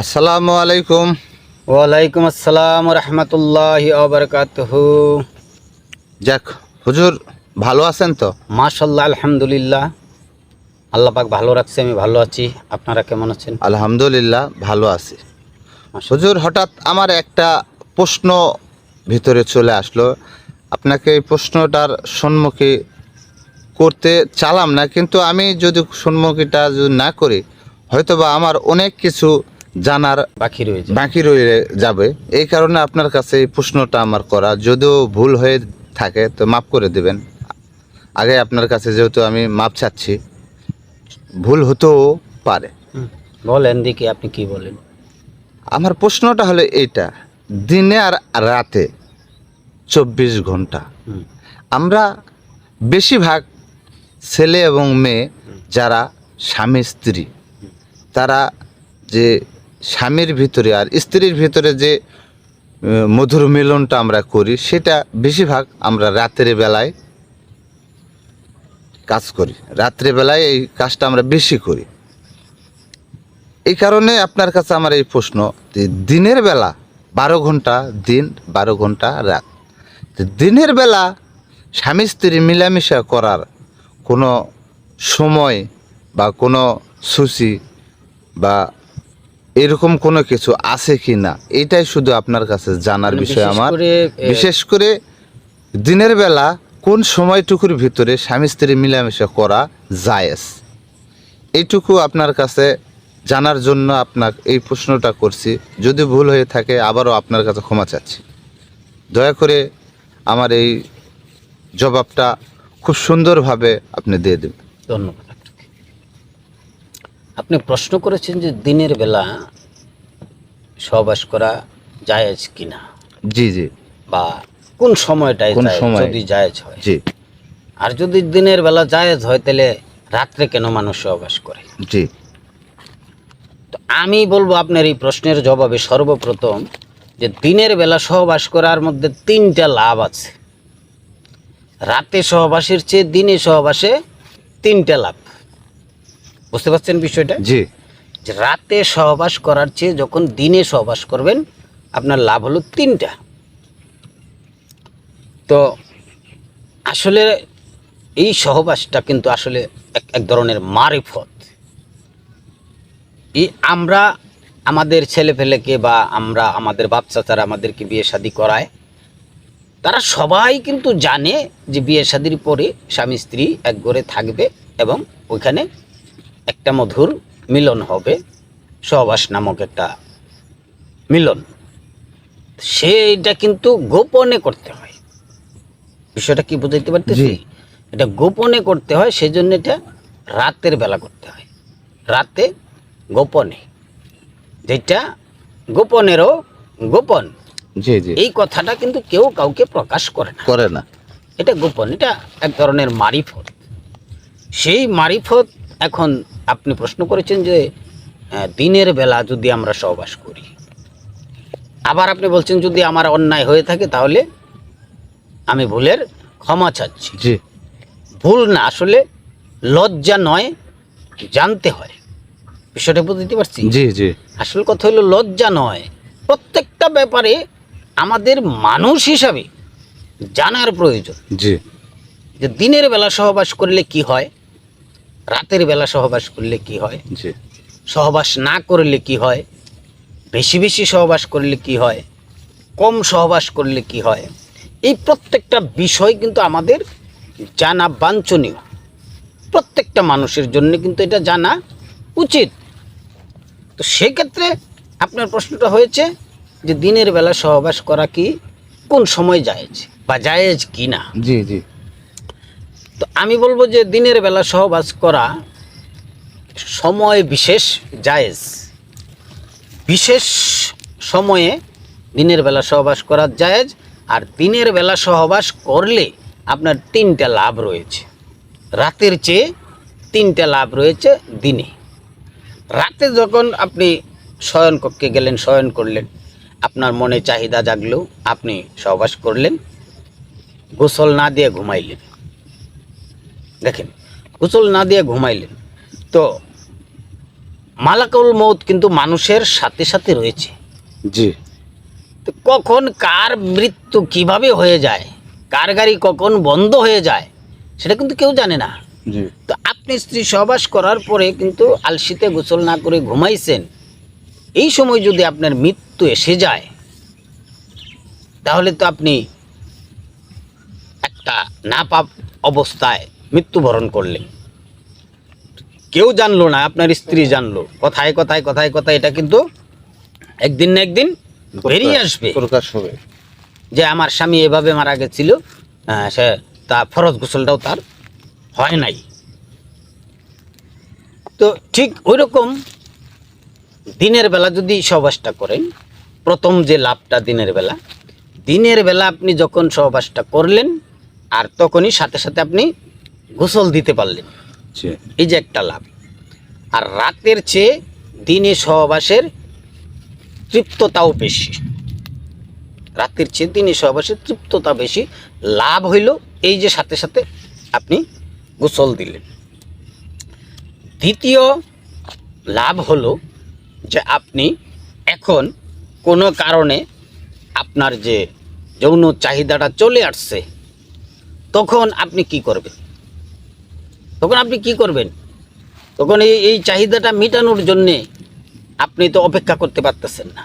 আসসালামু আলাইকুম। ওয়ালাইকুম আসসালাম রহমতুল্লাহ আবরকাতহ যাক হুজুর ভালো আছেন তো? মাশাল্লাহ আলহামদুলিল্লাহ। আল্লাহ পাক ভালো রাখছে আমি ভালো আছি। আপনারা কেমন আছেন? আলহামদুলিল্লাহ ভালো আছি। হুজুর হঠাৎ আমার একটা প্রশ্ন ভিতরে চলে আসলো। আপনাকে এই প্রশ্নটার সম্মুখী করতে চালাম না কিন্তু আমি যদি সম্মুখীটা যদি না করি হয়তোবা আমার অনেক কিছু জানার বাকি রয়েছে বাকি রয়ে যাবে। এই কারণে আপনার কাছে এই প্রশ্নটা আমার করা যদিও ভুল হয়ে থাকে তো মাফ করে দেবেন। আগে আপনার কাছে যেহেতু আমি মাপ চাচ্ছি ভুল হতেও পারে। বলেন দেখি আপনি কি বলেন। আমার প্রশ্নটা হলো এইটা দিনে আর রাতে চব্বিশ ঘণ্টা। আমরা বেশিরভাগ ছেলে এবং মেয়ে যারা স্বামী স্ত্রী তারা যে স্বামীর ভিতরে আর স্ত্রীর ভিতরে যে মধুর মিলনটা আমরা করি, সেটা বেশিরভাগ আমরা রাতের বেলায় কাজ করি। রাত্রে বেলায় এই কাজটা আমরা বেশি করি। এই কারণে আপনার কাছে আমার এই প্রশ্ন যে, দিনের বেলা বারো ঘণ্টা দিন, বারো ঘণ্টা রাত। দিনের বেলা স্বামী স্ত্রী মিলামিশা করার কোনো সময় বা কোনো সূচি বা এরকম কোনো কিছু আছে কি না এটাই শুধু আপনার কাছে জানার মানে বিষয় আমার। বিশেষ করে দিনের বেলা কোন সময়টুকুর ভিতরে স্বামী স্ত্রী মিলামেশা করা জায়েজ? এইটুকু আপনার কাছে জানার জন্য আপনার এই প্রশ্নটা করছি। যদি ভুল হয়ে থাকে আবারও আপনার কাছে ক্ষমা চাচ্ছি। দয়া করে আমার এই জবাবটা খুব সুন্দরভাবে আপনি দিয়ে দেবেন ধন্যবাদ। আপনি প্রশ্ন করেছেন যে দিনের বেলা সহবাস করা জায়েজ কিনা? জি জি। বা কোন সময়টায় যদি জায়েজ হয়। জি। আর যদি দিনের বেলা জায়েজ হয় তাহলে রাত্রে কেন মানুষ সহবাস করে? জি। তো আমি বলব আপনার এই প্রশ্নের জবাবে সর্বপ্রথম যে দিনের বেলা সহবাস করার মধ্যে তিনটা লাভ আছে। রাতে সহবাসের চেয়ে দিনে সহবাসে তিনটা লাভ। বুঝতে পারছেন বিষয়টা? জি। যে রাতে সহবাস করার চেয়ে যখন দিনে সহবাস করবেন আপনার লাভ হলো তিনটা। তো আসলে এই সহবাসটা কিন্তু আসলে এক এক ধরনের মারিফত। এই আমরা আমাদের ছেলেপেলেকে বা আমরা আমাদের বাচ্চাচারা আমাদেরকে বিয়ে শাদি করায় তারা সবাই কিন্তু জানে যে বিয়ে শাদির পরে স্বামী স্ত্রী এক ঘরে থাকবে এবং ওইখানে একটা মধুর মিলন হবে। সহবাস নামক একটা মিলন। সেইটা কিন্তু গোপনে করতে হয়। বিষয়টা কি বুঝাইতে পারতেছি? এটা গোপনে করতে হয় সেজন্য এটা রাতের বেলা করতে হয়। রাতে গোপনে। যেটা গোপনেরও গোপন। জি জি। এই কথাটা কিন্তু কেউ কাউকে প্রকাশ করে না। করে না। এটা গোপন। এটা এক ধরনের মারিফত। সেই মারিফত এখন আপনি প্রশ্ন করেছেন যে দিনের বেলা যদি আমরা সহবাস করি আবার আপনি বলছেন যদি আমার অন্যায় হয়ে থাকে তাহলে আমি ভুলের ক্ষমা চাচ্ছি। জি। ভুল না আসলে লজ্জা নয় জানতে হয়। বিষয়টা বুঝতে পারছি? জি জি। আসল কথা হলো লজ্জা নয়। প্রত্যেকটা ব্যাপারে আমাদের মানুষ হিসাবে জানার প্রয়োজন। জি। যে দিনের বেলা সহবাস করলে কি হয়? রাতের বেলা সহবাস করলে কি হয়? সহবাস না করলে কি হয়? বেশি বেশি সহবাস করলে কি হয়? কম সহবাস করলে কি হয়? এই প্রত্যেকটা বিষয় কিন্তু আমাদের জানা বাঞ্ছনীয়। প্রত্যেকটা মানুষের জন্য কিন্তু এটা জানা উচিত। তো সেক্ষেত্রে আপনার প্রশ্নটা হয়েছে যে দিনের বেলা সহবাস করা কি কোন সময় জায়েজ বা জায়েজ কি না জি জি। তো আমি বলব যে দিনের বেলা সহবাস করা সময় বিশেষ জায়েজ। বিশেষ সময়ে দিনের বেলা সহবাস করা জায়েজ আর দিনের বেলা সহবাস করলে আপনার তিনটা লাভ রয়েছে। রাতের চেয়ে তিনটা লাভ রয়েছে দিনে। রাতে যখন আপনি শয়নকক্ষে গেলেন, শয়ন করলেন, আপনার মনে চাহিদা জাগলো, আপনি সহবাস করলেন, গোসল না দিয়ে ঘুমাইলেন। দেখেন গোসল না দিয়ে ঘুমাইলেন। তো মালাকুল মৌত কিন্তু মানুষের সাথে সাথে রয়েছে। জি। তো কখন কার মৃত্যু কীভাবে হয়ে যায় কার গাড়ি কখন বন্ধ হয়ে যায় সেটা কিন্তু কেউ জানে না। তো আপনি স্ত্রী সহবাস করার পরে কিন্তু আলসিতে গোসল না করে ঘুমাইছেন এই সময় যদি আপনার মৃত্যু এসে যায় তাহলে তো আপনি একটা না পাপ অবস্থায় মৃত্যুবরণ করলেন কেউ জানলো না আপনার স্ত্রী জানলো। কথায় কথায় কথায় কথায় এটা কিন্তু একদিন না একদিন বেরিয়ে আসবে। প্রকাশ হবে। যে আমার স্বামী এভাবে মারা গেছিল সে তা ফরজ গোসলটাও তার হয় নাই। তো ঠিক ওই রকম দিনের বেলা যদি সহবাসটা করেন প্রথম যে লাভটা দিনের বেলা দিনের বেলা আপনি যখন সহবাসটা করলেন আর তখনই সাথে সাথে আপনি গোসল দিতে পারলেন। এই যে একটা লাভ। আর রাতের চেয়ে দিনে সহবাসের তৃপ্ততাও বেশি। রাতের চেয়ে দিনে সহবাসের তৃপ্ততা বেশি। লাভ হইল এই যে সাথে সাথে আপনি গোসল দিলেন। দ্বিতীয় লাভ হলো যে আপনি এখন কোনো কারণে আপনার যে যৌন চাহিদাটা চলে আসছে তখন আপনি কি করবেন? তখন আপনি কি করবেন? তখন এই এই চাহিদাটা মেটানোর জন্যে আপনি তো অপেক্ষা করতে পারতেছেন না।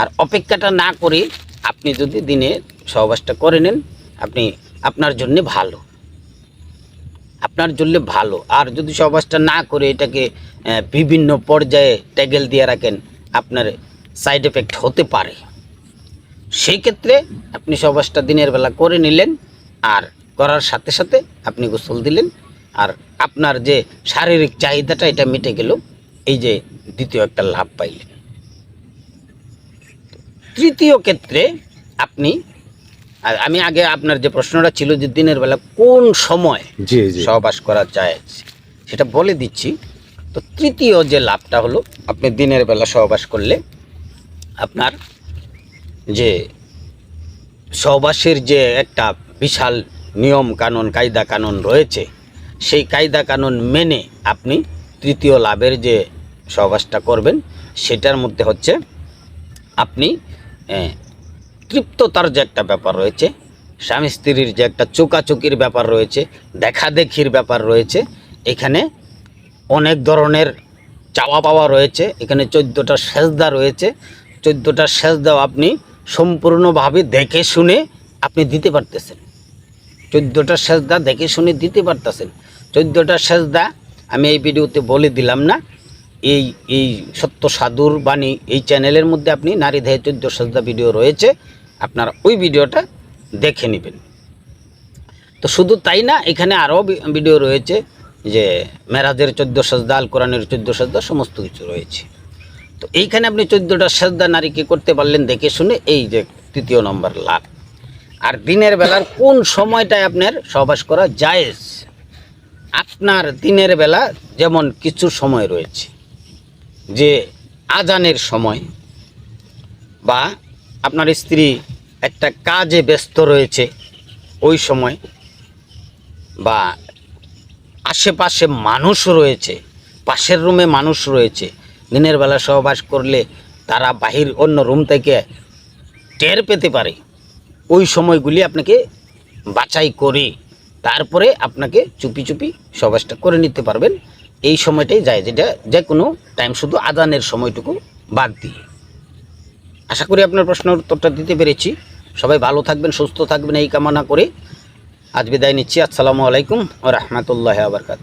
আর অপেক্ষাটা না করে আপনি যদি দিনে সহবাসটা করে নেন, আপনি আপনার জন্যে ভালো। আপনার জন্য ভালো। আর যদি সহবাসটা না করে এটাকে বিভিন্ন পর্যায়ে ট্যাগেল দিয়ে রাখেন, আপনার সাইড এফেক্ট হতে পারে। সেই ক্ষেত্রে আপনি সহবাসটা দিনের বেলা করে নিলেন, আর করার সাথে সাথে আপনি গোসল দিলেন আর আপনার যে শারীরিক চাহিদাটা এটা মিটে গেল। এই যে দ্বিতীয় একটা লাভ পাইলেন। তৃতীয় ক্ষেত্রে আপনি আমি আগে আপনার যে প্রশ্নটা ছিল যে দিনের বেলা কোন সময় সহবাস করা যায় সেটা বলে দিচ্ছি। তো তৃতীয় যে লাভটা হলো আপনি দিনের বেলা সহবাস করলে আপনার যে সহবাসের যে একটা বিশাল নিয়ম কানুন কায়দা কানুন রয়েছে সেই কায়দা কানুন মেনে আপনি তৃতীয় লাভের যে সহবাসটা করবেন, সেটার মধ্যে হচ্ছে আপনি তৃপ্ততার যে একটা ব্যাপার রয়েছে, স্বামী স্ত্রীর যে একটা চোকাচুকির ব্যাপার রয়েছে, দেখাদেখির ব্যাপার রয়েছে, এখানে অনেক ধরনের চাওয়া পাওয়া রয়েছে, এখানে চোদ্দোটা সেজদা রয়েছে, চোদ্দোটা সেজদাও আপনি সম্পূর্ণভাবে দেখে শুনে আপনি দিতে পারতেছেন। চোদ্দোটা সেজদা দেখে শুনে দিতে পারতেছেন। চোদ্দোটা সেজদা আমি এই ভিডিওতে বলে দিলাম না। এই এই সত্য সাধুর বাণী এই চ্যানেলের মধ্যে আপনি নারী দেহে চোদ্দ সেজদা ভিডিও রয়েছে, আপনারা ওই ভিডিওটা দেখে নেবেন। তো শুধু তাই না, এখানে আরও ভিডিও রয়েছে যে মেরাজের চোদ্দ সাজদা, আল কোরআনের চোদ্দ সাজদা, সমস্ত কিছু রয়েছে। তো এইখানে আপনি চোদ্দোটা সাজদা নারীকে করতে পারলেন দেখে শুনে এই যে তৃতীয় নম্বর লাভ। আর দিনের বেলার কোন সময়টায় আপনার সহবাস করা জায়েজ? আপনার দিনের বেলা যেমন কিছু সময় রয়েছে, যে আজানের সময়, বা আপনার স্ত্রী একটা কাজে ব্যস্ত রয়েছে, ওই সময়, বা আশেপাশে মানুষ রয়েছে, পাশের রুমে মানুষ রয়েছে, দিনের বেলা সহবাস করলে তারা বাহির অন্য রুম থেকে টের পেতে পারে। ওই সময়গুলি আপনাকে বাছাই করে তারপরে আপনাকে চুপি চুপি সবাসটা করে নিতে পারবেন। এই সময়টাই যায়, যেটা যে কোনো টাইম শুধু আদানের সময়টুকু বাদ দিয়ে। আশা করি আপনার প্রশ্নের উত্তরটা দিতে পেরেছি। সবাই ভালো থাকবেন, সুস্থ থাকবেন, এই কামনা করে আজ বিদায় নিচ্ছি। আসসালামু আলাইকুম ও রহমতুল্লাহ আবরকাত